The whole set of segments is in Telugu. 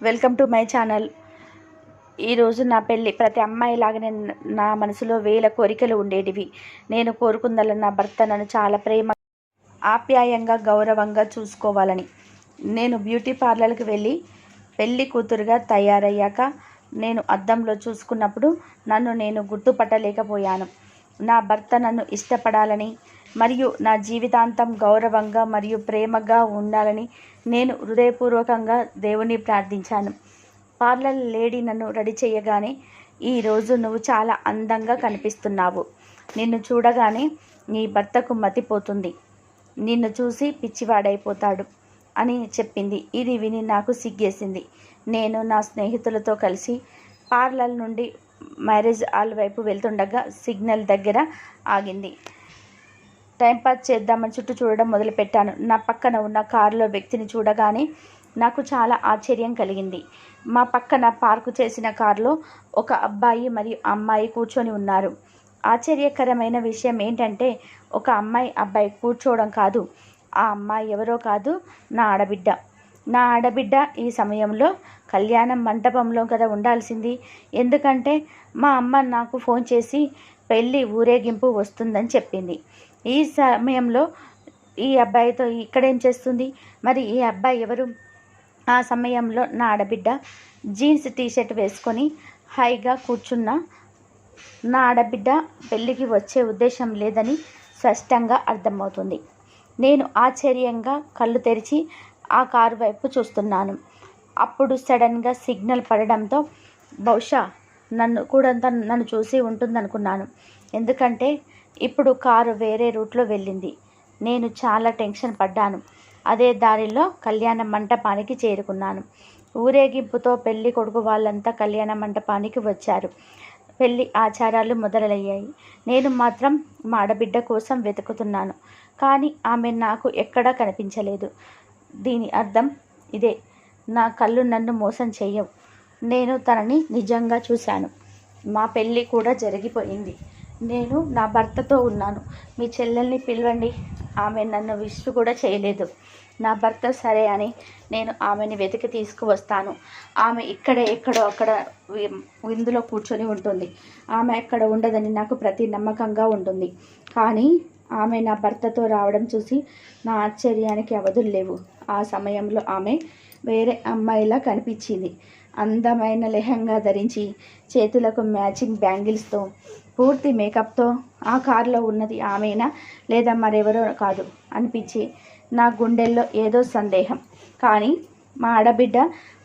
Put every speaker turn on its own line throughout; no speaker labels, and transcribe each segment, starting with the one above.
Welcome to my channel. ఈరోజు నా పెళ్ళి ప్రతి అమ్మాయిలాగానే నా మనసులో వేల కోరికలు ఉండేటివి. నేను కోరుకుందల నా భర్త నన్ను చాలా ప్రేమ ఆప్యాయంగా గౌరవంగా చూసుకోవాలని. నేను బ్యూటీ పార్లర్కి వెళ్ళి పెళ్ళి కూతురుగా తయారయ్యాక నేను అద్దంలో చూసుకున్నప్పుడు నన్ను నేను గుర్తుపట్టలేకపోయాను. నా భర్త నన్ను ఇష్టపడాలని మరియు నా జీవితాంతం గౌరవంగా మరియు ప్రేమగా ఉండాలని నేను హృదయపూర్వకంగా దేవుని ప్రార్థించాను. పార్లర్ లేడీ నన్ను రెడీ చేయగానే ఈరోజు నువ్వు చాలా అందంగా కనిపిస్తున్నావు. నిన్ను చూడగానే నీ భర్తకు మతిపోతుంది. నిన్ను చూసి పిచ్చివాడైపోతాడు అని చెప్పింది. ఇది విని నాకు సిగ్గేసింది. నేను నా స్నేహితులతో కలిసి పార్లర్ నుండి మ్యారేజ్ హాల్ వైపు వెళ్తుండగా సిగ్నల్ దగ్గర ఆగింది. టైంపాస్ చేద్దామని చుట్టూ చూడడం మొదలుపెట్టాను. నా పక్కన ఉన్న కారులో వ్యక్తిని చూడగానే నాకు చాలా ఆశ్చర్యం కలిగింది. మా పక్కన పార్కు చేసిన కారులో ఒక అబ్బాయి మరియు అమ్మాయి కూర్చొని ఉన్నారు. ఆశ్చర్యకరమైన విషయం ఏంటంటే ఒక అమ్మాయి అబ్బాయి కూర్చోవడం కాదు. ఆ అమ్మాయి ఎవరో కాదు నా ఆడబిడ్డ. నా ఆడబిడ్డ ఈ సమయంలో కళ్యాణం మంటపంలో కదా ఉండాల్సింది. ఎందుకంటే మా అమ్మ నాకు ఫోన్ చేసి పెళ్ళి ఊరేగింపు వస్తుందని చెప్పింది. ఈ సమయంలో ఈ అబ్బాయితో ఇక్కడేం చేస్తుంది? మరి ఈ అబ్బాయి ఎవరు? ఆ సమయంలో నా ఆడబిడ్డ జీన్స్ టీషర్ట్ వేసుకొని హాయిగా కూర్చున్న నా ఆడబిడ్డ పెళ్ళికి వచ్చే ఉద్దేశం లేదని స్పష్టంగా అర్థమవుతుంది. నేను ఆశ్చర్యంగా కళ్ళు తెరిచి ఆ కారు వైపు చూస్తున్నాను. అప్పుడు సడన్గా సిగ్నల్ పడడంతో బహుశా నన్ను కూడా తను నన్ను చూసి ఉంటుందనుకున్నాను. ఎందుకంటే ఇప్పుడు కారు వేరే రూట్లో వెళ్ళింది. నేను చాలా టెన్షన్ పడ్డాను. అదే దారిలో కళ్యాణ మంటపానికి చేరుకున్నాను. ఊరేగింపుతో పెళ్ళి కొడుకు వాళ్ళంతా కళ్యాణ మంటపానికి వచ్చారు. పెళ్ళి ఆచారాలు మొదలయ్యాయి. నేను మాత్రం మా ఆడబిడ్డ కోసం వెతుకుతున్నాను. కానీ ఆమె నాకు ఎక్కడా కనిపించలేదు. దీని అర్థం ఇదే. నా కళ్ళు నన్ను మోసం చేయవు. నేను తనని నిజంగా చూశాను. మా పెళ్ళి కూడా జరిగిపోయింది. నేను నా భర్తతో ఉన్నాను. మీ చెల్లెల్ని పిలవండి. ఆమె నన్ను విష్ కూడా చేయలేదు. నా భర్త సరే అని నేను ఆమెని వెతికి తీసుకువస్తాను. ఆమె ఇక్కడే ఎక్కడో అక్కడ విందులో కూర్చొని ఉంటుంది. ఆమె అక్కడ ఉండదని నాకు ప్రతి నమ్మకంగా ఉంటుంది. కానీ ఆమె నా భర్తతో రావడం చూసి నా ఆశ్చర్యానికి అవధులు లేవు. ఆ సమయంలో ఆమె వేరే అమ్మాయిలా కనిపించింది. అందమైన లెహంగా ధరించి చేతులకు మ్యాచింగ్ బ్యాంగిల్స్తో పూర్తి మేకప్తో ఆ కారులో ఉన్నది ఆమెనా? లేదా మరెవరో కాదు అనిపించి నా గుండెల్లో ఏదో సందేహం. కానీ మా ఆడబిడ్డ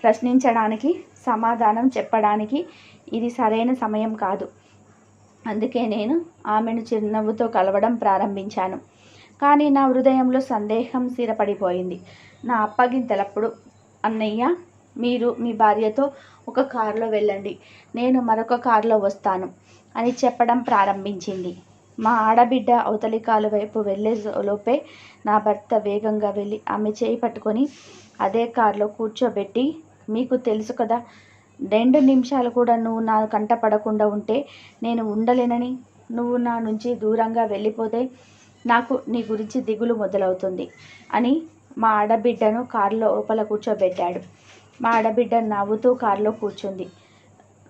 ప్రశ్నించడానికి సమాధానం చెప్పడానికి ఇది సరైన సమయం కాదు. అందుకే నేను ఆమెను చిరునవ్వుతో కలవడం ప్రారంభించాను. కానీ నా హృదయంలో సందేహం స్థిరపడిపోయింది. నా అప్పగింతలప్పుడు అన్నయ్య మీరు మీ భార్యతో ఒక కారులో వెళ్ళండి. నేను మరొక కారులో వస్తాను. అని చెప్పడం ప్రారంభించింది. మా ఆడబిడ్డ అవతలి కాలు వైపు వెళ్ళే లోపే నా భర్త వేగంగా వెళ్ళి ఆమె చేయి పట్టుకొని అదే కారులో కూర్చోబెట్టి మీకు తెలుసు కదా రెండు నిమిషాలు కూడా నువ్వు నా కంట పడకుండా ఉంటే నేను ఉండలేనని. నువ్వు నా నుంచి దూరంగా వెళ్ళిపోతే నాకు నీ గురించి దిగులు మొదలవుతుంది అని మా ఆడబిడ్డను కారులో లోపల కూర్చోబెట్టాడు. మా ఆడబిడ్డ నవ్వుతూ కారులో కూర్చుంది.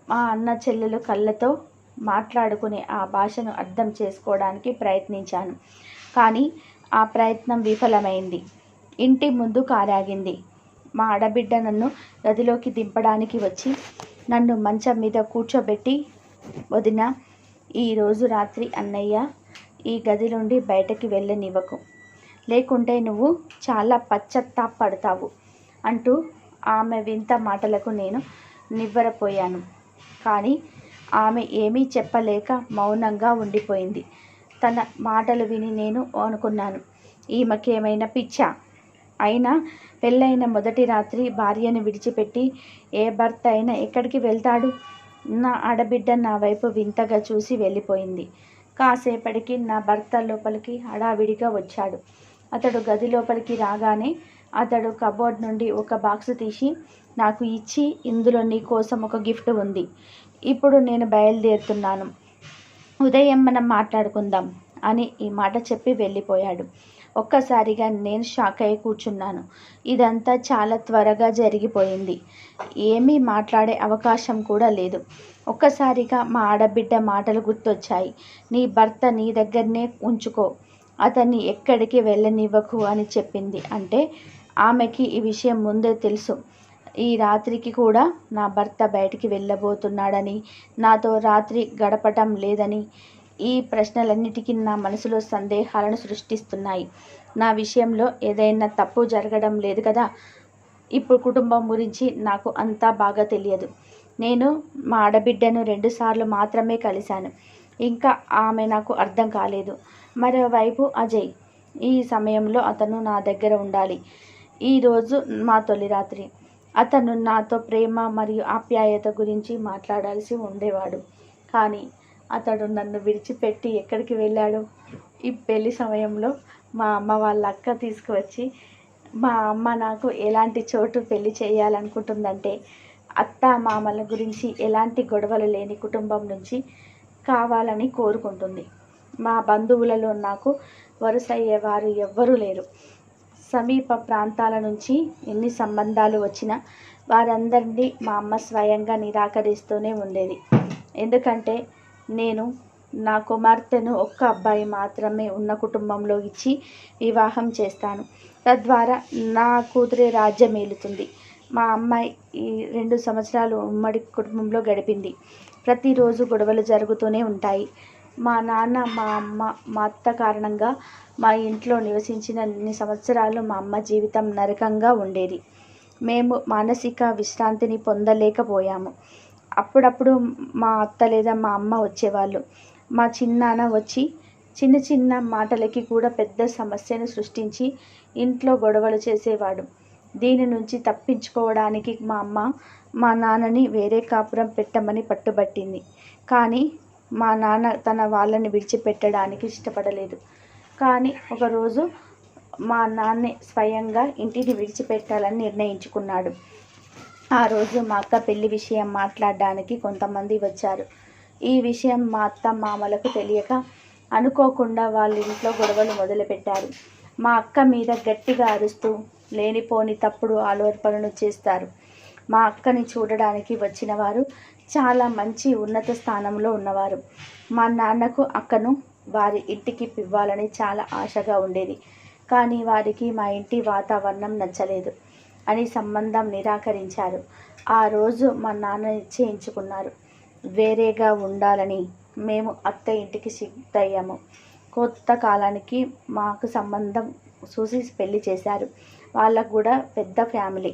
మా అన్న చెల్లెలు కళ్ళతో మాట్లాడుకునే ఆ భాషను అర్థం చేసుకోవడానికి ప్రయత్నించాను. కానీ ఆ ప్రయత్నం విఫలమైంది. ఇంటి ముందు కారాగింది. మా ఆడబిడ్డ నన్ను గదిలోకి దింపడానికి వచ్చి నన్ను మంచం మీద కూర్చోబెట్టి వదిన ఈరోజు రాత్రి అన్నయ్య ఈ గది నుండి బయటకి వెళ్ళనివ్వకు. లేకుంటే నువ్వు చాలా పశ్చత్తాపడతావు అంటూ ఆమె వింత మాటలకు నేను నివ్వరపోయాను. కానీ ఆమె ఏమీ చెప్పలేక మౌనంగా ఉండిపోయింది. తన మాటలు విని నేను అనుకున్నాను ఈమెకేమైనా పిచ్చా? అయినా పెళ్ళైన మొదటి రాత్రి భార్యను విడిచిపెట్టి ఏ భర్త అయినా ఎక్కడికి వెళ్తాడు? నా ఆడబిడ్డ నా వైపు వింతగా చూసి వెళ్ళిపోయింది. కాసేపటికి నా భర్త లోపలికి హడావిడిగా వచ్చాడు. అతడు గది లోపలికి రాగానే అతడు కబోర్డ్ నుండి ఒక బాక్స్ తీసి నాకు ఇచ్చి ఇందులో నీ కోసం ఒక గిఫ్ట్ ఉంది. ఇప్పుడు నేను బయలుదేరుతున్నాను. ఉదయం మనం మాట్లాడుకుందాం అని ఈ మాట చెప్పి వెళ్ళిపోయాడు. ఒక్కసారిగా నేను షాక్ అయి కూర్చున్నాను. ఇదంతా చాలా త్వరగా జరిగిపోయింది. ఏమీ మాట్లాడే అవకాశం కూడా లేదు. ఒక్కసారిగా మా ఆడబిడ్డ మాటలు గుర్తొచ్చాయి. నీ భర్త నీ దగ్గరనే ఉంచుకో. అతన్ని ఎక్కడికి వెళ్ళనివ్వకు అని చెప్పింది. అంటే ఆమెకి ఈ విషయం ముందే తెలుసు. ఈ రాత్రికి కూడా నా భర్త బయటికి వెళ్ళబోతున్నాడని నాతో రాత్రి గడపటం లేదని ఈ ప్రశ్నలన్నిటికీ నా మనసులో సందేహాలను సృష్టిస్తున్నాయి. నా విషయంలో ఏదైనా తప్పు జరగడం లేదు కదా? ఇప్పుడు కుటుంబం గురించి నాకు అంతా బాగా తెలియదు. నేను మా ఆడబిడ్డను రెండుసార్లు మాత్రమే కలిశాను. ఇంకా ఆమె నాకు అర్థం కాలేదు. మరోవైపు అజయ్ ఈ సమయంలో అతను నా దగ్గర ఉండాలి. ఈరోజు మా తొలి రాత్రి. అతను నాతో ప్రేమ మరియు ఆప్యాయత గురించి మాట్లాడాల్సి ఉండేవాడు. కానీ అతడు నన్ను విడిచిపెట్టి ఎక్కడికి వెళ్ళాడు? ఈ పెళ్ళి సమయంలో మా అమ్మ వాళ్ళ అక్క తీసుకువచ్చి మా అమ్మ నాకు ఎలాంటి చోటు పెళ్ళి చేయాలనుకుంటుందంటే అత్త మామల గురించి ఎలాంటి గొడవలు లేని కుటుంబం నుంచి కావాలని కోరుకుంటుంది. మా బంధువులలో నాకు వరుసయ్యేవారు ఎవ్వరూ లేరు. సమీప ప్రాంతాల నుంచి ఎన్ని సంబంధాలు వచ్చినా వారందరినీ మా అమ్మ స్వయంగా నిరాకరిస్తూనే ఉండేది. ఎందుకంటే నేను నా కుమార్తెను ఒక్క అబ్బాయి మాత్రమే ఉన్న కుటుంబంలో ఇచ్చి వివాహం చేస్తాను. తద్వారా నా కూతురే రాజ్యం ఏలుతుంది. మా అమ్మాయి ఈ రెండు సంవత్సరాలు ఉమ్మడి కుటుంబంలో గడిపింది. ప్రతిరోజు గొడవలు జరుగుతూనే ఉంటాయి. మా నాన్న మా అమ్మ మా అత్త కారణంగా మా ఇంట్లో నివసించిన అన్ని సంవత్సరాలు మా అమ్మ జీవితం నరకంగా ఉండేది. మేము మానసిక విశ్రాంతిని పొందలేకపోయాము. అప్పుడప్పుడు మా అత్త లేదా మా అమ్మ వచ్చేవాళ్ళు. మా చిన్నాన్న వచ్చి చిన్న చిన్న మాటలకి కూడా పెద్ద సమస్యను సృష్టించి ఇంట్లో గొడవలు చేసేవాడు. దీని నుంచి తప్పించుకోవడానికి మా అమ్మ మా నాన్నని వేరే కాపురం పెట్టమని పట్టుబట్టింది. కానీ మా నాన్న తన వాళ్ళని విడిచిపెట్టడానికి ఇష్టపడలేదు. కానీ ఒకరోజు మా నాన్నే స్వయంగా ఇంటిని విడిచిపెట్టాలని నిర్ణయించుకున్నాడు. ఆ రోజు మా అక్క పెళ్ళి విషయం మాట్లాడడానికి కొంతమంది వచ్చారు. ఈ విషయం మా అత్త మామలకు తెలియక అనుకోకుండా వాళ్ళ ఇంట్లో గొడవలు మొదలుపెట్టారు. మా అక్క మీద గట్టిగా అరుస్తూ లేనిపోని తప్పుడు ఆలోచనలు చేస్తారు. మా అక్కని చూడడానికి వచ్చిన వారు చాలా మంచి ఉన్నత స్థానంలో ఉన్నవారు. మా నాన్నకు అక్కను వారి ఇంటికి పివ్వాలని చాలా ఆశగా ఉండేది. కానీ వారికి మా ఇంటి వాతావరణం నచ్చలేదు అని సంబంధం నిరాకరించారు. ఆ రోజు మా నాన్న నిశ్చయించుకున్నారు. వేరేగా ఉండాలని మేము అత్త ఇంటికి షిఫ్ట్ అయ్యాము. కొత్త కాలానికి మాకు సంబంధం చూసి పెళ్ళి చేశారు. వాళ్ళకు కూడా పెద్ద ఫ్యామిలీ.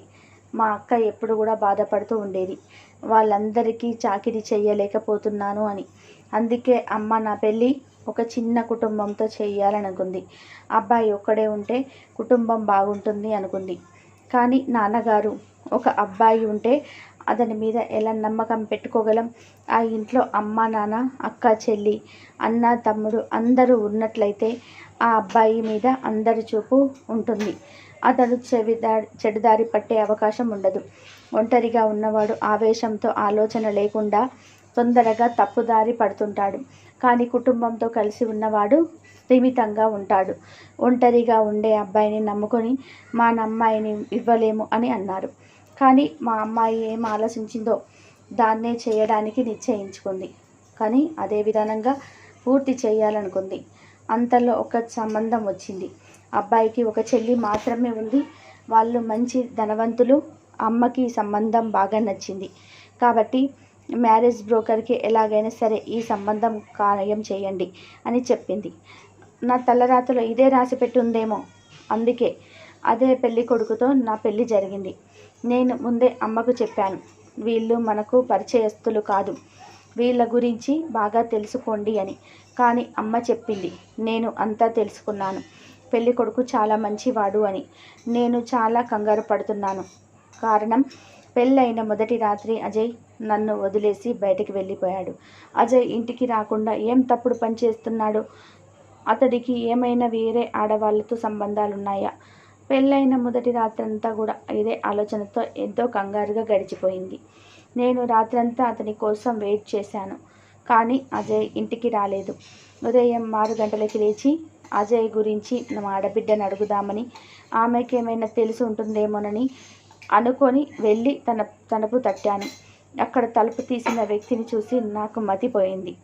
మా అక్క ఎప్పుడు కూడా బాధపడుతూ ఉండేది. వాళ్ళందరికీ చాకిరీ చేయలేకపోతున్నాను అని. అందుకే అమ్మ నా పెళ్ళి ఒక చిన్న కుటుంబంతో చేయాలనుకుంది అబ్బాయి ఒక్కడే ఉంటే కుటుంబం బాగుంటుంది అనుకుంది. కానీ నాన్నగారు ఒక అబ్బాయి ఉంటే అతని మీద ఎలా నమ్మకం పెట్టుకోగలం? ఆ ఇంట్లో అమ్మ నాన్న అక్క చెల్లి అన్న తమ్ముడు అందరూ ఉన్నట్లయితే ఆ అబ్బాయి మీద అందరి చూపు ఉంటుంది. అతడు చెవిదారి చెడుదారి పట్టే అవకాశం ఉండదు. ఒంటరిగా ఉన్నవాడు ఆవేశంతో ఆలోచన లేకుండా తొందరగా తప్పుదారి పడుతుంటాడు. కానీ కుటుంబంతో కలిసి ఉన్నవాడు స్థిమితంగా ఉంటాడు. ఒంటరిగా ఉండే అబ్బాయిని నమ్ముకొని మా అమ్మాయిని ఇవ్వలేము అని అన్నారు. కానీ మా అమ్మాయి ఏం ఆలోచించిందో దాన్నే చేయడానికి నిశ్చయించుకుంది. కానీ అదే విధానంగా పూర్తి చేయాలనుకుంది. అంతలో ఒక సంబంధం వచ్చింది. అబ్బాయికి ఒక చెల్లి మాత్రమే ఉంది. వాళ్ళు మంచి ధనవంతులు. అమ్మకి సంబంధం బాగా నచ్చింది. కాబట్టి మ్యారేజ్ బ్రోకర్కి ఎలాగైనా సరే ఈ సంబంధం ఖాయం చేయండి అని చెప్పింది. నా తలరాతలో ఇదే రాసి పెట్టి ఉందేమో అందుకే అదే పెళ్ళి కొడుకుతో నా పెళ్ళి జరిగింది. నేను ముందే అమ్మకు చెప్పాను. వీళ్ళు మనకు పరిచయస్తులు కాదు. వీళ్ళ గురించి బాగా తెలుసుకోండి అని. కానీ అమ్మ చెప్పింది. నేను అంతా తెలుసుకున్నాను. పెళ్ళి కొడుకు చాలా మంచివాడు అని. నేను చాలా కంగారు పడుతున్నాను. కారణం పెళ్ళైన మొదటి రాత్రి అజయ్ నన్ను వదిలేసి బయటికి వెళ్ళిపోయాడు. అజయ్ ఇంటికి రాకుండా ఏం తప్పుడు పని చేస్తున్నాడు? అతడికి ఏమైనా వేరే ఆడవాళ్ళతో సంబంధాలున్నాయా? పెళ్ళైన మొదటి రాత్రంతా కూడా ఇదే ఆలోచనతో ఎంతో కంగారుగా గడిచిపోయింది. నేను రాత్రంతా అతని కోసం వెయిట్ చేశాను. కానీ అజయ్ ఇంటికి రాలేదు. ఉదయం ఆరు గంటలకి లేచి అజయ్ గురించి మా ఆడబిడ్డను అడుగుదామని ఆమెకి ఏమైనా తెలిసి ఉంటుందేమోనని అనుకొని వెళ్ళి తన తలుపు తట్టాను. అక్కడ తలుపు తీసిన వ్యక్తిని చూసి నాకు మతిపోయింది.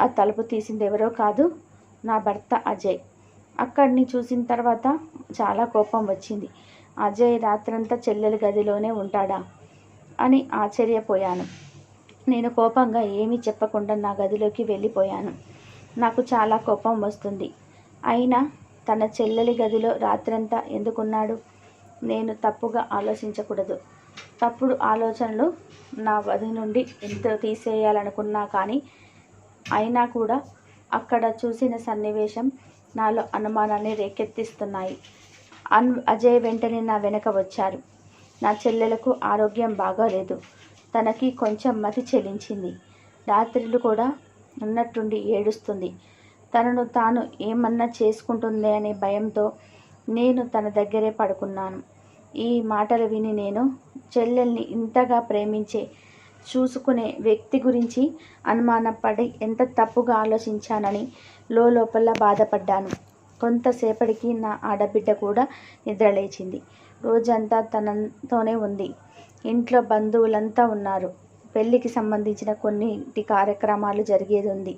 ఆ తలుపు తీసింది ఎవరో కాదు నా భర్త అజయ్. అక్కడిని చూసిన తర్వాత చాలా కోపం వచ్చింది. అజయ్ రాత్రంతా చెల్లెల గదిలోనే ఉంటాడా అని ఆశ్చర్యపోయాను. నేను కోపంగా ఏమీ చెప్పకుండా నా గదిలోకి వెళ్ళిపోయాను. నాకు చాలా కోపం వస్తుంది. అయినా తన చెల్లెలి గదిలో రాత్రంతా ఎందుకున్నాడు? నేను తప్పుగా ఆలోచించకూడదు. తప్పుడు ఆలోచనలు నా వది నుండి ఎంత తీసేయాలనుకున్నా కానీ అయినా కూడా అక్కడ చూసిన సన్నివేశం నాలో అనుమానాన్ని రేకెత్తిస్తున్నాయి. అన్ అజయ్ వెంటనే నా వెనక వచ్చారు. నా చెల్లెలకు ఆరోగ్యం బాగాలేదు. తనకి కొంచెం మతి చెలించింది. రాత్రులు కూడా ఉన్నట్టుండి ఏడుస్తుంది. తనను తాను ఏమన్నా చేసుకుంటుంది అనే భయంతో నేను తన దగ్గరే పడుకున్నాను. ఈ మాటలు విని నేను చెల్లెల్ని ఇంతగా ప్రేమించే చూసుకునే వ్యక్తి గురించి అనుమానపడి ఎంత తప్పుగా ఆలోచించానని లోపల బాధపడ్డాను. కొంతసేపటికి నా ఆడబిడ్డ కూడా నిద్రలేచింది. రోజంతా తనతోనే ఉంది. ఇంట్లో బంధువులంతా ఉన్నారు. పెళ్ళికి సంబంధించిన కొన్నిటి కార్యక్రమాలు జరిగేది ఉంది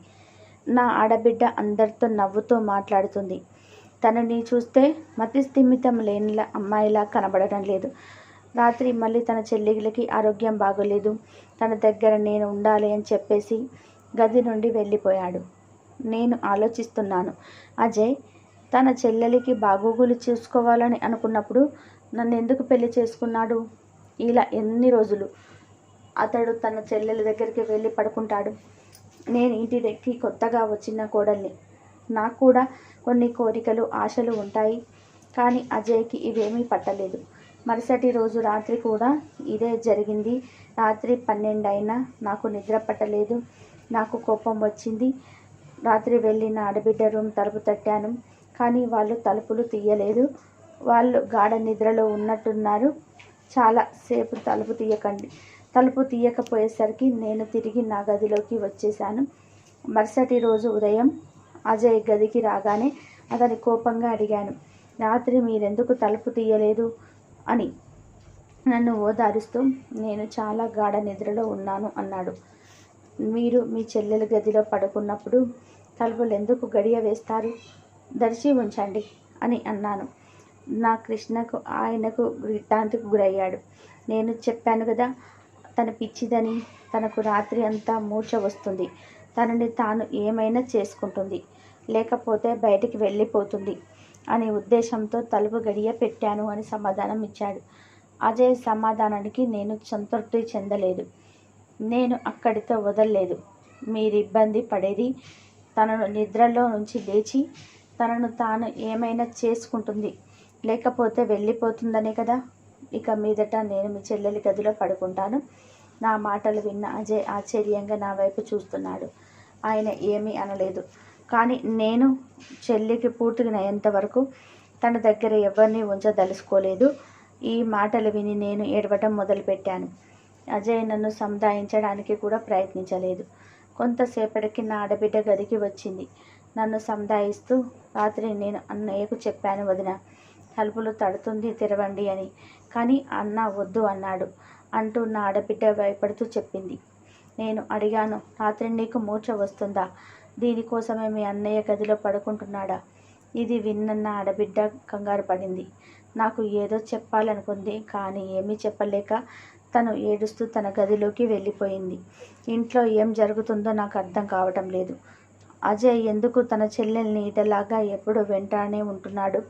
నా ఆడబిడ్డ అందరితో నవ్వుతూ మాట్లాడుతుంది. తనని చూస్తే మతిస్థిమితం లేనిలా లేని అమ్మాయిలా కనబడటం లేదు. రాత్రి మళ్ళీ తన చెల్లెలకి ఆరోగ్యం బాగోలేదు. తన దగ్గర నేను ఉండాలి అని చెప్పేసి గది నుండి వెళ్ళిపోయాడు. నేను ఆలోచిస్తున్నాను అజయ్ తన చెల్లెలికి బాగోగులు చూసుకోవాలని అనుకున్నప్పుడు నన్ను ఎందుకు పెళ్ళి చేసుకున్నాడు? ఇలా ఎన్ని రోజులు అతడు తన చెల్లెల దగ్గరికి వెళ్ళి పడుకుంటాడు? నేను ఇంటి దగ్గరికి కొత్తగా వచ్చిన కోడల్ని. నాకు కూడా కొన్ని కోరికలు ఆశలు ఉంటాయి. కానీ అజయ్కి ఇవేమీ పట్టలేదు. మరుసటి రోజు రాత్రి కూడా ఇదే జరిగింది. రాత్రి పన్నెండు అయినా నాకు నిద్ర పట్టలేదు. నాకు కోపం వచ్చింది. రాత్రి వెళ్ళిన ఆడబిడ్డ రూమ్ తలుపు తట్టాను. కానీ వాళ్ళు తలుపులు తీయలేదు. వాళ్ళు గాఢ నిద్రలో ఉన్నట్టున్నారు. చాలా సేపు తలుపు తీయకండి. తలుపు తీయకపోయేసరికి నేను తిరిగి నా గదిలోకి వచ్చేసాను మరుసటి రోజు ఉదయం అజయ్ గదికి రాగానే అతని కోపంగా అడిగాను రాత్రి మీరెందుకు తలుపు తీయలేదు? అని. నన్ను ఓదారుస్తూ నేను చాలా గాఢ నిద్రలో ఉన్నాను అన్నాడు. మీరు మీ చెల్లెల గదిలో పడుకున్నప్పుడు తలుపులు ఎందుకు గడియ వేస్తారు? దర్శి ఉంచండి అని అన్నాను. నా కృష్ణకు ఆయనకు గిట్టాంతికి గురయ్యాడు. నేను చెప్పాను కదా తన పిచ్చిదని తనకు రాత్రి అంతా మూర్ఛ వస్తుంది. తనని తాను ఏమైనా చేసుకుంటుంది. లేకపోతే బయటికి వెళ్ళిపోతుంది అనే ఉద్దేశంతో తలుపు గడియ పెట్టాను అని సమాధానం ఇచ్చాడు. అజయ్ సమాధానానికి నేను సంతృప్తి చెందలేదు. నేను అక్కడితో వదలలేదు. మీరు ఇబ్బంది పడేది తనను నిద్రలో నుంచి లేచి తనను తాను ఏమైనా చేసుకుంటుంది. లేకపోతే వెళ్ళిపోతుందనే కదా? ఇక మీదట నేను మీ చెల్లెలి గదిలో పడుకుంటాను. నా మాటలు విన్న అజయ్ ఆశ్చర్యంగా నా వైపు చూస్తున్నాడు. ఆయన ఏమీ అనలేదు. కానీ నేను చెల్లికి పూర్తిగా వరకు తన దగ్గర ఎవరిని ఉంచదలుచుకోలేదు. ఈ మాటలు విని నేను ఏడవటం మొదలుపెట్టాను. అజయ్ నన్ను సముదాయించడానికి కూడా ప్రయత్నించలేదు. కొంతసేపటికి నా ఆడబిడ్డ గదికి వచ్చింది. నన్ను సముదాయిస్తూ రాత్రి నేను అన్నయ్యకు చెప్పాను వదిన తలుపులు తడుతుంది తెరవండి అని కానీ అన్న వద్దు అన్నాడు. అంటూ నా ఆడబిడ్డ భయపడుతూ చెప్పింది. నేను అడిగాను రాత్రి నీకు మూర్ఛ వస్తుందా? దీనికోసమే మీ అన్నయ్య గదిలో పడుకుంటున్నాడా? ఇది విన్న ఆడబిడ్డ కంగారు పడింది. నాకు ఏదో చెప్పాలనుకుంది కానీ ఏమీ చెప్పలేక తను ఏడుస్తూ తన గదిలోకి వెళ్ళిపోయింది. ఇంట్లో ఏం జరుగుతుందో నాకు అర్థం కావటం లేదు. అజయ్ ఎందుకు తన చెల్లెల్ని ఇటలాగా ఎప్పుడు వెంటానే ఉంటున్నాడు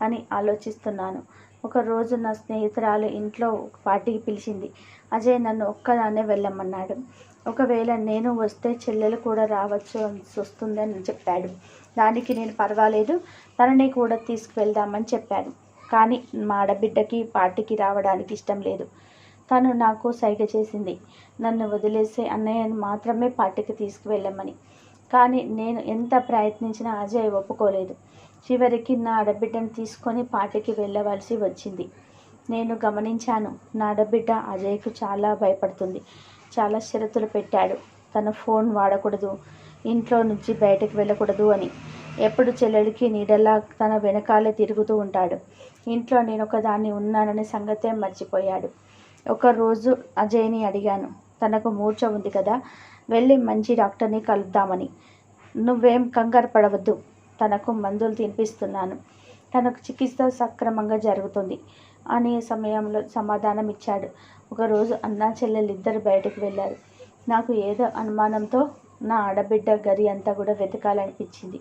అని ఆలోచిస్తున్నాను. ఒకరోజు నా స్నేహితురాలు ఇంట్లో పార్టీకి పిలిచింది అజయ్ నన్ను ఒక్కదాన్నే వెళ్ళమన్నాడు. ఒకవేళ నేను వస్తే చెల్లెలు కూడా రావచ్చు వస్తుందని చెప్పాడు. దానికి నేను పర్వాలేదు తనని కూడా తీసుకువెళ్దామని చెప్పాను కానీ మా ఆడబిడ్డకి పార్టీకి రావడానికి ఇష్టం లేదు. తను నాకు సైగ చేసింది నన్ను వదిలేసే అన్నయ్యను మాత్రమే పార్టీకి తీసుకువెళ్ళమని. కానీ నేను ఎంత ప్రయత్నించినా అజయ్ ఒప్పుకోలేదు. చివరికి నా ఆడబిడ్డను తీసుకొని పార్టీకి వెళ్ళవలసి వచ్చింది. నేను గమనించాను నా ఆడబిడ్డ అజయ్కు చాలా భయపడుతుంది. చాలా షరతులు పెట్టాడు. తన ఫోన్ వాడకూడదు ఇంట్లో నుంచి బయటకు వెళ్ళకూడదు అని. ఎప్పుడు చెల్లెడికి నీడలా తన వెనకాలే తిరుగుతూ ఉంటాడు. ఇంట్లో నేను ఒకదాన్ని ఉన్నాననే సంగతే మర్చిపోయాడు. ఒకరోజు అజయ్ని అడిగాను తనకు మూర్ఛ ఉంది కదా వెళ్ళి మంచి డాక్టర్ని కలుద్దామని. నువ్వేం కంగారు పడవద్దు తనకు మందులు తినిపిస్తున్నాను. తనకు చికిత్స సక్రమంగా జరుగుతుంది అనే సమయంలో సమాధానం ఇచ్చాడు. ఒకరోజు అన్నా చెల్లెలిద్దరు బయటకు వెళ్ళారు. నాకు ఏదో అనుమానంతో నా ఆడబిడ్డ గరి అంతా కూడా వెతకాలనిపించింది.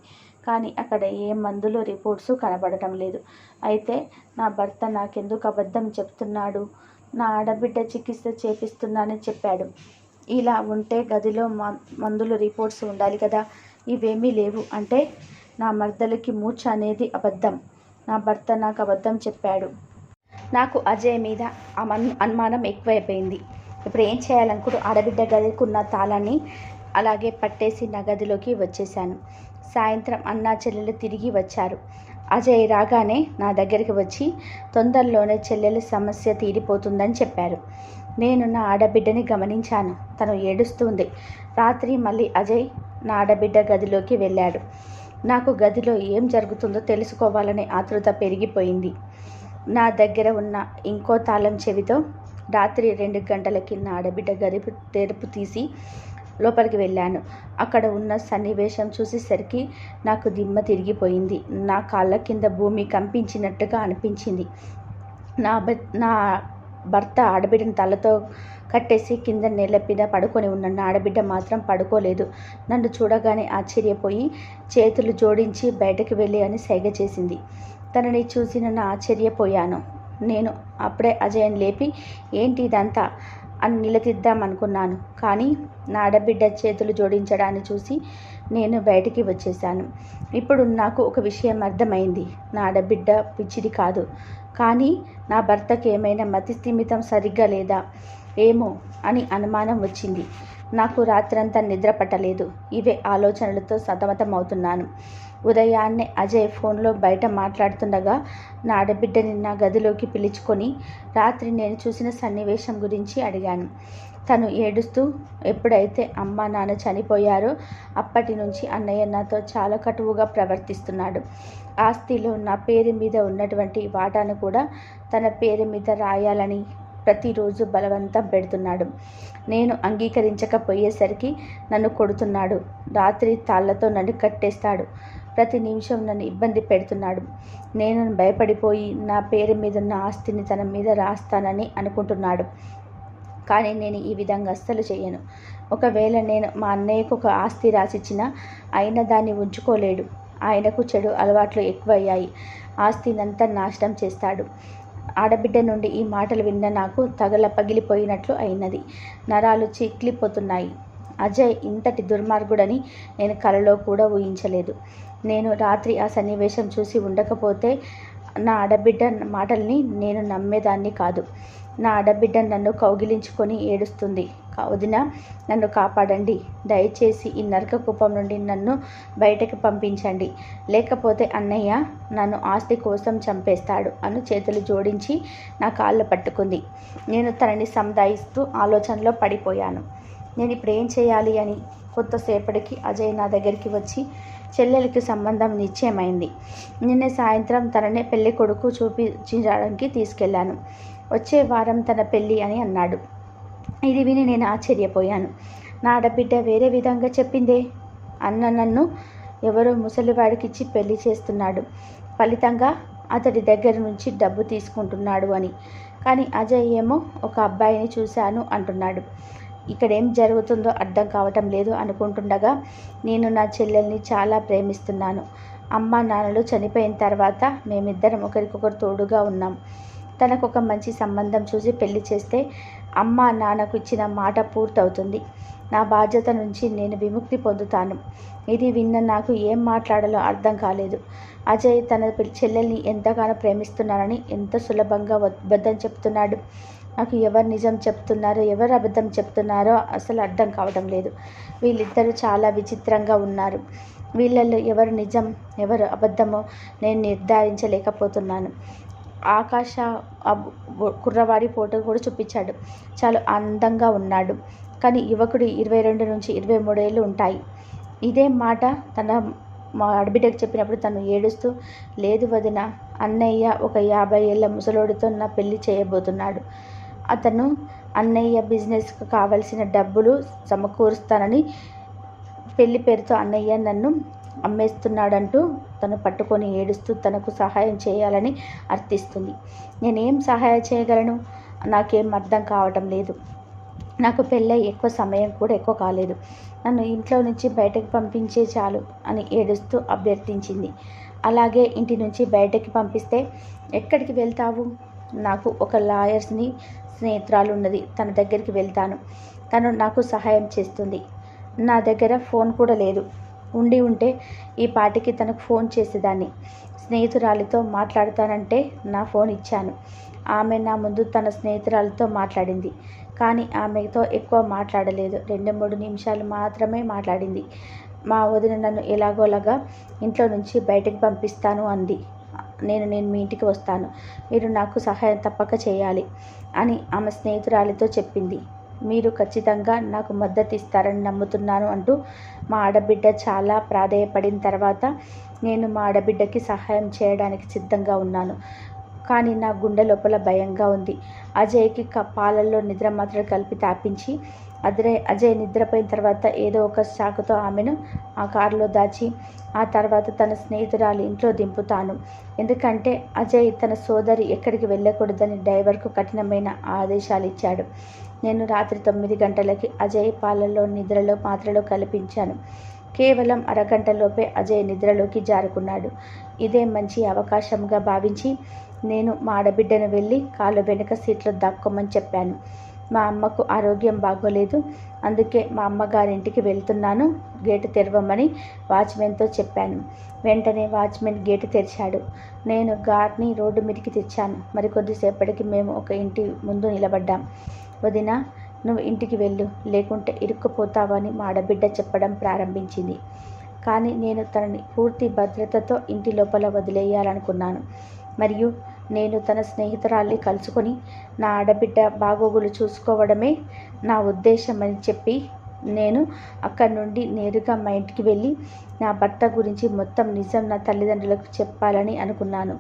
కానీ అక్కడ ఏ మందులు రిపోర్ట్స్ కనబడటం లేదు. అయితే నా భర్త నాకెందుకు అబద్ధం చెప్తున్నాడు? నా ఆడబిడ్డ చికిత్స చేపిస్తున్నానని చెప్పాడు. ఇలా ఉంటే గదిలో మందులు రిపోర్ట్స్ ఉండాలి కదా? ఇవేమీ లేవు అంటే నా మర్దలకి మూర్ఛ అనేది అబద్ధం. నా భర్త నాకు అబద్ధం చెప్పాడు. నాకు అజయ్ మీద అనుమానం ఎక్కువైపోయింది. ఇప్పుడు ఏం చేయాలనుకుంటూ ఆడబిడ్డ గదికున్న తాళాన్ని అలాగే పట్టేసి నా గదిలోకి వచ్చేసాను సాయంత్రం అన్నా చెల్లెలు తిరిగి వచ్చారు. అజయ్ రాగానే నా దగ్గరికి వచ్చి తొందరలోనే చెల్లెల సమస్య తీరిపోతుందని చెప్పారు. నేను నా ఆడబిడ్డని గమనించాను. తను ఏడుస్తుంది. రాత్రి మళ్ళీ అజయ్ నా ఆడబిడ్డ గదిలోకి వెళ్ళాడు. నాకు గదిలో ఏం జరుగుతుందో తెలుసుకోవాలనే ఆతృత పెరిగిపోయింది. నా దగ్గర ఉన్న ఇంకో తాళం చెవితో రాత్రి రెండు గంటలకి నా ఆడబిడ్డ గది తెరుపు తీసి లోపలికి వెళ్ళాను. అక్కడ ఉన్న సన్నివేశం చూసేసరికి నాకు దిమ్మ తిరిగిపోయింది. నా కాళ్ళ కింద భూమి కంపించినట్టుగా అనిపించింది. నా నా భర్త ఆడబిడ్డని తలతో కట్టేసి కింద నేలపీద పడుకొని ఉన్న నా ఆడబిడ్డ మాత్రం పడుకోలేదు. నన్ను చూడగానే ఆశ్చర్యపోయి చేతులు జోడించి బయటకు వెళ్ళి అని సైగ చేసింది. తనని చూసి నన్ను ఆశ్చర్యపోయాను. నేను అప్పుడే అజయన్ లేపి ఏంటి ఇదంతా? అని నిలదీద్దాం అనుకున్నాను కానీ నా ఆడబిడ్డ చేతులు జోడించడాన్ని చూసి నేను బయటికి వచ్చేసాను ఇప్పుడు నాకు ఒక విషయం అర్థమైంది. నా ఆడబిడ్డ పిచ్చిది కాదు. కానీ నా భర్తకి ఏమైనా మతి స్థిమితం సరిగ్గా లేదా? ఏమో అని అనుమానం వచ్చింది. నాకు రాత్రంతా నిద్ర పట్టలేదు. ఇవే ఆలోచనలతో సతమతమవుతున్నాను. ఉదయాన్నే అజయ్ ఫోన్లో బయట మాట్లాడుతుండగా నా ఆడబిడ్డని నా గదిలోకి పిలుచుకొని రాత్రి నేను చూసిన సన్నివేశం గురించి అడిగాను. తను ఏడుస్తూ ఎప్పుడైతే అమ్మ నాన్న చనిపోయారో అప్పటి నుంచి అన్నయ్య నాతో చాలా కటువుగా ప్రవర్తిస్తున్నాడు. ఆస్తిలో నా పేరు మీద ఉన్నటువంటి వాటాను కూడా తన పేరు మీద రాయాలని ప్రతిరోజు బలవంతం పెడుతున్నాడు. నేను అంగీకరించకపోయేసరికి నన్ను కొడుతున్నాడు. రాత్రి తాళ్ళతో నన్ను కట్టేస్తాడు. ప్రతి నిమిషం నన్ను ఇబ్బంది పెడుతున్నాడు. నేను భయపడిపోయి నా పేరు మీద ఉన్న ఆస్తిని తన మీద రాస్తానని అనుకుంటున్నాడు. కానీ నేను ఈ విధంగా అస్సలు చేయను ఒకవేళ నేను మా అన్నయ్యకు ఒక ఆస్తి రాసిచ్చినా ఆయన దాన్ని ఉంచుకోలేడు. ఆయనకు చెడు అలవాట్లు ఎక్కువయ్యాయి. ఆస్తినంతా నాశనం చేస్తాడు. ఆడబిడ్డ నుండి ఈ మాటలు విన్న నాకు తగల పగిలిపోయినట్లు అయినది. నరాలు చిక్లిపోతున్నాయి అజయ్ ఇంతటి దుర్మార్గుడని నేను కలలో కూడా ఊహించలేదు. నేను రాత్రి ఆ సన్నివేశం చూసి ఉండకపోతే నా ఆడబిడ్డ మాటల్ని నేను నమ్మేదాన్ని కాదు. నా ఆడబిడ్డ నన్ను కౌగిలించుకొని ఏడుస్తుంది. వదిన నన్ను కాపాడండి. దయచేసి ఈ నరక కూపం నుండి నన్ను బయటకు పంపించండి. లేకపోతే అన్నయ్య నన్ను ఆస్తి కోసం చంపేస్తాడు అని చేతులు జోడించి నా కాళ్ళు పట్టుకుంది. నేను తనని సంధాయిస్తూ ఆలోచనలో పడిపోయాను. నేను ఇప్పుడు ఏం చేయాలి అని కొత్తసేపటికి అజయ్ నా దగ్గరికి వచ్చి చెల్లెలికి సంబంధం నిశ్చయమైంది. నిన్న సాయంత్రం తననే పెళ్ళి కొడుకు చూపించడానికి తీసుకెళ్ళాను. వచ్చే వారం తన పెళ్ళి అని అన్నాడు. ఇది విని నేను ఆశ్చర్యపోయాను. నా ఆడబిడ్డ వేరే విధంగా చెప్పిందే? అన్న నన్ను ఎవరో ముసలివాడికిచ్చి పెళ్ళి చేస్తున్నాడు. ఫలితంగా అతడి దగ్గర నుంచి డబ్బు తీసుకుంటున్నాడు అని. కానీ అజయ్ ఏమో ఒక అబ్బాయిని చూశాను అంటున్నాడు. ఇక్కడ ఏం జరుగుతుందో అర్థం కావటం లేదు అనుకుంటుండగా నేను నా చెల్లెల్ని చాలా ప్రేమిస్తున్నాను. అమ్మ నాన్నలు చనిపోయిన తర్వాత మేమిద్దరం ఒకరికొకరు తోడుగా ఉన్నాం. తనకు ఒక మంచి సంబంధం చూసి పెళ్ళి చేస్తే అమ్మ నాన్నకు ఇచ్చిన మాట పూర్తవుతుంది. నా బాధ్యత నుంచి నేను విముక్తి పొందుతాను. ఇది విన్న నాకు ఏం మాట్లాడాలో అర్థం కాలేదు. అజయ్ తన చెల్లెల్ని ఎంతగానో ప్రేమిస్తున్నానని ఎంత సులభంగా వద్దని చెప్తున్నాడు. నాకు ఎవరు నిజం చెప్తున్నారో ఎవరు అబద్ధం చెప్తున్నారో అసలు అర్థం కావడం లేదు. వీళ్ళిద్దరూ చాలా విచిత్రంగా ఉన్నారు. వీళ్ళల్లో ఎవరు నిజం ఎవరు అబద్ధమో నేను నిర్ధారించలేకపోతున్నాను. ఆకాశ కుర్రవాడి ఫోటో కూడా చూపించాడు. చాలా అందంగా ఉన్నాడు. కానీ యువకుడు ఇరవై రెండు నుంచి ఇరవై మూడేళ్ళు ఉంటాయి. ఇదే మాట తన మా ఆడబిడ్డకు చెప్పినప్పుడు తను ఏడుస్తూ లేదు వదిన అన్నయ్య ఒక యాభై ఏళ్ళ ముసలోడితో నా పెళ్ళి చేయబోతున్నాడు. అతను అన్నయ్య బిజినెస్కు కావలసిన డబ్బులు సమకూరుస్తానని పెళ్ళి పేరుతో అన్నయ్య నన్ను అమ్మేస్తున్నాడంటూ తను పట్టుకొని ఏడుస్తూ తనకు సహాయం చేయాలని అర్థిస్తుంది. నేనేం సహాయం చేయగలను? నాకేం అర్థం కావటం లేదు. నాకు పెళ్ళై ఎక్కువ సమయం కూడా ఎక్కువ కాలేదు. నన్ను ఇంట్లో నుంచి బయటకు పంపించే చాలు అని ఏడుస్తూ అభ్యర్థించింది. అలాగే ఇంటి నుంచి బయటకి పంపిస్తే ఎక్కడికి వెళ్తావు? నాకు ఒక లాయర్స్ని స్నేహితురాలు ఉన్నది తన దగ్గరికి వెళ్తాను. తను నాకు సహాయం చేస్తుంది. నా దగ్గర ఫోన్ కూడా లేదు. ఉండి ఉంటే ఈ పాటికి తనకు ఫోన్ చేసేదాన్ని. స్నేహితురాలితో మాట్లాడతానంటే నా ఫోన్ ఇచ్చాను. ఆమె నా ముందు తన స్నేహితురాలతో మాట్లాడింది. కానీ ఆమెతో ఎక్కువ మాట్లాడలేదు. రెండు మూడు నిమిషాలు మాత్రమే మాట్లాడింది. మా వదిన నన్ను ఎలాగోలాగా ఇంట్లో నుంచి బయటకు పంపిస్తాను అంది. నేను నేను మీ ఇంటికి వస్తాను. మీరు నాకు సహాయం తప్పక చేయాలి అని ఆమె స్నేహితురాలితో చెప్పింది. మీరు ఖచ్చితంగా నాకు మద్దతు ఇస్తారని నమ్ముతున్నాను అంటూ మా ఆడబిడ్డ చాలా ప్రాధేయపడిన తర్వాత నేను మా ఆడబిడ్డకి సహాయం చేయడానికి సిద్ధంగా ఉన్నాను. కానీ నా గుండె లోపల భయంగా ఉంది. అజయ్కి క పాలల్లో నిద్ర మాత్రం కలిపి తాపించి అజయ్ అజయ్ నిద్రపోయిన తర్వాత ఏదో ఒక సాకుతో ఆమెను ఆ కారులో దాచి ఆ తర్వాత తన స్నేహితురాలు ఇంట్లో దింపుతాను. ఎందుకంటే అజయ్ తన సోదరి ఎక్కడికి వెళ్ళకూడదని డ్రైవర్కు కఠినమైన ఆదేశాలు ఇచ్చాడు నేను రాత్రి తొమ్మిది గంటలకి అజయ్ పాలల్లో నిద్రలో పాత్రలో కల్పించాను. కేవలం అరగంటలోపే అజయ్ నిద్రలోకి జారుకున్నాడు. ఇదే మంచి అవకాశంగా భావించి నేను మా ఆడబిడ్డను వెళ్ళి కాళ్ళు వెనుక సీట్లో దాక్కోమని చెప్పాను. మా అమ్మకు ఆరోగ్యం బాగోలేదు. అందుకే మా అమ్మగారింటికి వెళ్తున్నాను. గేటు తెరవమని వాచ్మెన్తో చెప్పాను. వెంటనే వాచ్మెన్ గేటు తెరిచాడు. నేను గార్ని రోడ్డు మీదకి తెచ్చాను. మరికొద్దిసేపటికి మేము ఒక ఇంటి ముందు నిలబడ్డాం. వదిన నువ్వు ఇంటికి వెళ్ళు. లేకుంటే ఇరుక్కుపోతావని మా ఆడబిడ్డ చెప్పడం ప్రారంభించింది. కానీ నేను తనని పూర్తి భద్రతతో ఇంటి లోపల వదిలేయాలనుకున్నాను. మరియు నేను తన స్నేహితురాల్ని కలుసుకొని నా ఆడబిడ్డ బాగోగులు చూసుకోవడమే నా ఉద్దేశం అని చెప్పి నేను అక్కడి నుండి నేరుగా మా ఇంటికి వెళ్ళి నా భర్త గురించి మొత్తం నిజం నా తల్లిదండ్రులకు చెప్పాలని అనుకున్నాను.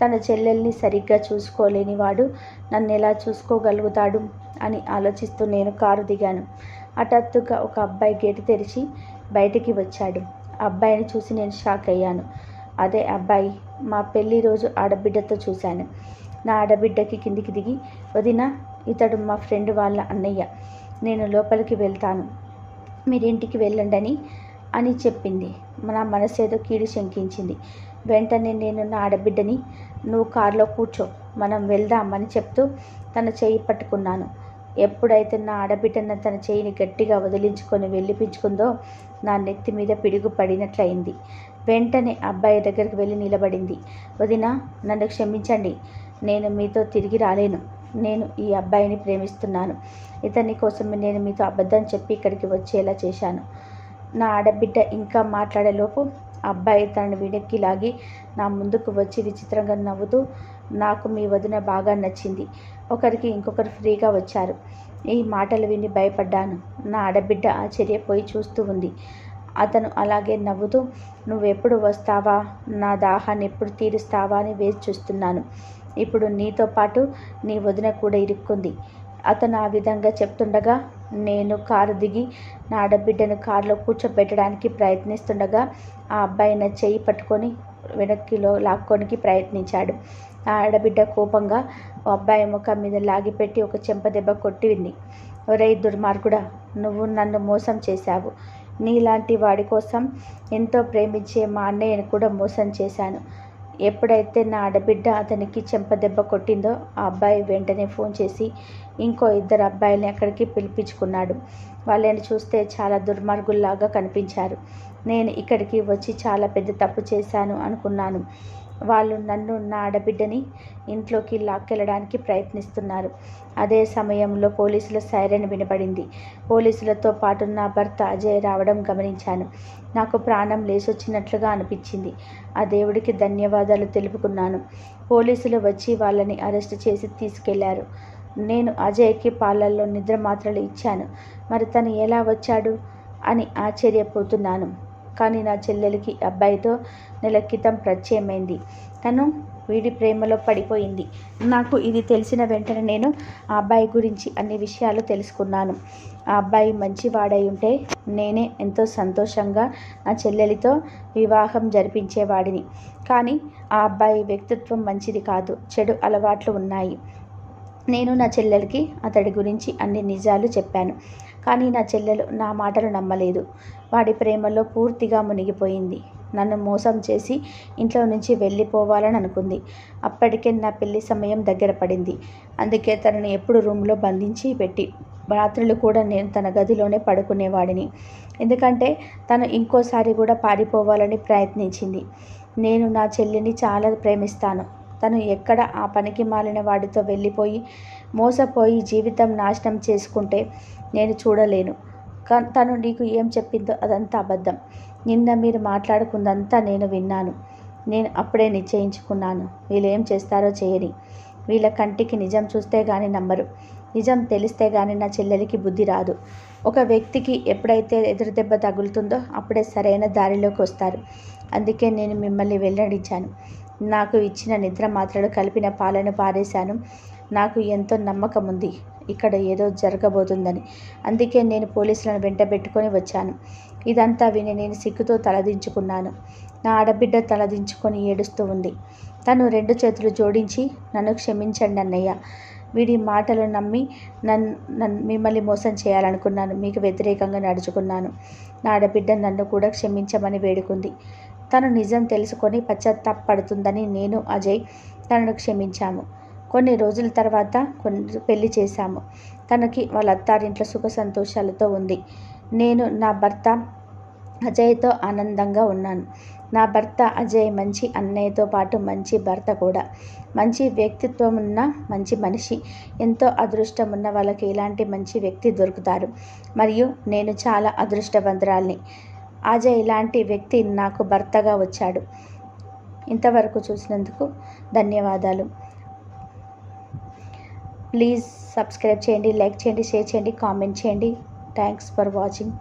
తన చెల్లెల్ని సరిగ్గా చూసుకోలేని వాడు నన్ను ఎలా చూసుకోగలుగుతాడు అని ఆలోచిస్తూ నేను కారు దిగాను. హఠాత్తుగా ఒక అబ్బాయి గేటు తెరిచి బయటికి వచ్చాడు. అబ్బాయిని చూసి నేను షాక్ అయ్యాను. అదే అబ్బాయి మా పెళ్ళి రోజు ఆడబిడ్డతో చూశాను. నా ఆడబిడ్డకి కిందికి దిగి వదిన ఇతడు మా ఫ్రెండ్ వాళ్ళ అన్నయ్య. నేను లోపలికి వెళ్తాను. మీరింటికి వెళ్ళండి అని చెప్పింది. నా మనసేదో కీడు శంకించింది. వెంటనే నేను నా ఆడబిడ్డని నువ్వు కారులో కూర్చో మనం వెళ్దామని చెప్తూ తన చేయి పట్టుకున్నాను. ఎప్పుడైతే నా ఆడబిడ్డన తన చేయిని గట్టిగా వదిలించుకొని వెళ్ళిపించుకుందో నా నెత్తి మీద పిడుగు పడినట్లయింది. వెంటనే అబ్బాయి దగ్గరికి వెళ్ళి నిలబడింది. వదిన నన్ను క్షమించండి. నేను మీతో తిరిగి రాలేను. నేను ఈ అబ్బాయిని ప్రేమిస్తున్నాను. ఇతని కోసం నేను మీతో అబద్ధం చెప్పి ఇక్కడికి వచ్చేలా చేశాను. నా ఆడబిడ్డ ఇంకా మాట్లాడేలోపు అబ్బాయి తనని వెనక్కి లాగి నా ముందుకు వచ్చి విచిత్రంగా నవ్వుతూ నాకు మీ వదిన బాగా నచ్చింది. ఒకరికి ఇంకొకరు ఫ్రీగా వచ్చారు. ఈ మాటలు విని భయపడ్డాను. నా ఆడబిడ్డ ఆశ్చర్యపోయి చూస్తూ ఉంది. అతను అలాగే నవ్వుతూ నువ్వెప్పుడు వస్తావా? నా దాహాన్ని ఎప్పుడు తీరుస్తావా? అని వేచి చూస్తున్నాను. ఇప్పుడు నీతో పాటు నీ వదిన కూడా ఇరుక్కుంది. అతను ఆ విధంగా చెప్తుండగా నేను కారు దిగి నా ఆడబిడ్డను కారులో కూర్చోబెట్టడానికి ప్రయత్నిస్తుండగా ఆ అబ్బాయి నా చెయ్యి పట్టుకొని వెనక్కిలో లాక్కోనికి ప్రయత్నించాడు. ఆ ఆడబిడ్డ కోపంగా ఓ అబ్బాయి ముఖం మీద లాగిపెట్టి ఒక చెంపదెబ్బ కొట్టింది. ఒరే దుర్మార్గుడా నువ్వు నన్ను మోసం చేశావు. నీలాంటి వాడి కోసం ఎంతో ప్రేమించే మా అన్నయ్యను కూడా మోసం చేశాను. ఎప్పుడైతే నా ఆడబిడ్డ అతనికి చెంపదెబ్బ కొట్టిందో ఆ అబ్బాయి వెంటనే ఫోన్ చేసి ఇంకో ఇద్దరు అబ్బాయిల్ని అక్కడికి పిలిపించుకున్నాడు. వాళ్ళని చూస్తే చాలా దుర్మార్గుల్లాగా కనిపించారు. నేను ఇక్కడికి వచ్చి చాలా పెద్ద తప్పు చేశాను అనుకున్నాను. వాళ్ళు నన్ను నా ఆడబిడ్డని ఇంట్లోకి లాక్కెళ్ళడానికి ప్రయత్నిస్తున్నారు. అదే సమయంలో పోలీసుల సైరన్ వినపడింది. పోలీసులతో పాటు నా భర్త అజయ్ రావడం గమనించాను. నాకు ప్రాణం లేచొచ్చినట్లుగా అనిపించింది. ఆ దేవుడికి ధన్యవాదాలు తెలుపుకున్నాను. పోలీసులు వచ్చి వాళ్ళని అరెస్ట్ చేసి తీసుకెళ్ళారు. నేను అజయ్కి పాలల్లో నిద్ర మాత్రలు ఇచ్చాను. మరి తను ఎలా వచ్చాడు? అని ఆశ్చర్యపోతున్నాను. కానీ నా చెల్లెలికి అబ్బాయితో నెల క్రితం పరిచయమైంది తను వీడి ప్రేమలో పడిపోయింది. నాకు ఇది తెలిసిన వెంటనే నేను ఆ అబ్బాయి గురించి అన్ని విషయాలు తెలుసుకున్నాను. ఆ అబ్బాయి మంచివాడై ఉంటే నేనే ఎంతో సంతోషంగా నా చెల్లెలితో వివాహం జరిపించేవాడిని. కానీ ఆ అబ్బాయి వ్యక్తిత్వం మంచిది కాదు చెడు అలవాట్లు ఉన్నాయి. నేను నా చెల్లెలికి అతడి గురించి అన్ని నిజాలు చెప్పాను. కానీ నా చెల్లెలు నా మాటలు నమ్మలేదు. వాడి ప్రేమలో పూర్తిగా మునిగిపోయింది. నన్ను మోసం చేసి ఇంట్లో నుంచి వెళ్ళిపోవాలని అనుకుంది. అప్పటికే నా పెళ్ళి సమయం దగ్గర పడింది. అందుకే తనని ఎప్పుడు రూమ్లో బంధించి పెట్టి రాత్రులు కూడా నేను తన గదిలోనే పడుకునేవాడిని. ఎందుకంటే తను ఇంకోసారి కూడా పారిపోవాలని ప్రయత్నించింది. నేను నా చెల్లిని చాలా ప్రేమిస్తాను. తను ఎక్కడ ఆ పనికి మాలిన వాడితో వెళ్ళిపోయి మోసపోయి జీవితం నాశనం చేసుకుంటే నేను చూడలేను. తను నీకు ఏం చెప్పిందో అదంతా అబద్ధం. నిన్న మీరు మాట్లాడుకుందంతా నేను విన్నాను. నేను అప్పుడే నిశ్చయించుకున్నాను. వీళ్ళు ఏం చేస్తారో చేయని. వీళ్ళ కంటికి నిజం చూస్తే గాని నమ్మరు. నిజం తెలిస్తే గాని నా చెల్లెలికి బుద్ధి రాదు. ఒక వ్యక్తికి ఎప్పుడైతే ఎదురు దెబ్బ తగులుతుందో అప్పుడే సరైన దారిలోకి వస్తారు. అందుకే నేను మిమ్మల్ని వెల్లడించాను. నాకు ఇచ్చిన నిద్ర మాత్రలు కలిపిన పాలను పారేశాను. నాకు ఎంతో నమ్మకం ఉంది ఇక్కడ ఏదో జరగబోతుందని. అందుకే నేను పోలీసులను వెంట పెట్టుకొని వచ్చాను. ఇదంతా విని నేను సిగ్గుతో తలదించుకున్నాను. నా ఆడబిడ్డ తలదించుకొని ఏడుస్తూ ఉంది. తను రెండు చేతులు జోడించి నన్ను క్షమించండి అన్నయ్య. వీడి మాటలు నమ్మి నన్ను నన్ను మిమ్మల్ని మోసం చేయాలనుకున్నాను. మీకు వ్యతిరేకంగా నడుచుకున్నాను. నా ఆడబిడ్డ నన్ను కూడా క్షమించమని వేడుకుంది. తను నిజం తెలుసుకొని పశ్చాత్తాపడుతుందని నేను అజయ్ తనను క్షమించాము. కొన్ని రోజుల తర్వాత కొన్ని పెళ్ళి చేశాము. తనకి వాళ్ళ అత్తారింట్లో సుఖ సంతోషాలతో ఉంది. నేను నా భర్త అజయ్తో ఆనందంగా ఉన్నాను. నా భర్త అజయ్ మంచి అన్నయ్యతో పాటు మంచి భర్త కూడా. మంచి వ్యక్తిత్వం ఉన్న మంచి మనిషి. ఎంతో అదృష్టం ఉన్న వాళ్ళకి ఇలాంటి మంచి వ్యక్తి దొరుకుతారు? మరియు నేను చాలా అదృష్టవంతురాల్ని. అజయ్ ఇలాంటి వ్యక్తి నాకు భర్తగా వచ్చాడు. ఇంతవరకు చూసినందుకు ధన్యవాదాలు. ప్లీజ్ సబ్స్క్రైబ్ చేయండి లైక్ చేయండి షేర్ చేయండి కామెంట్ చేయండి. Thanks for watching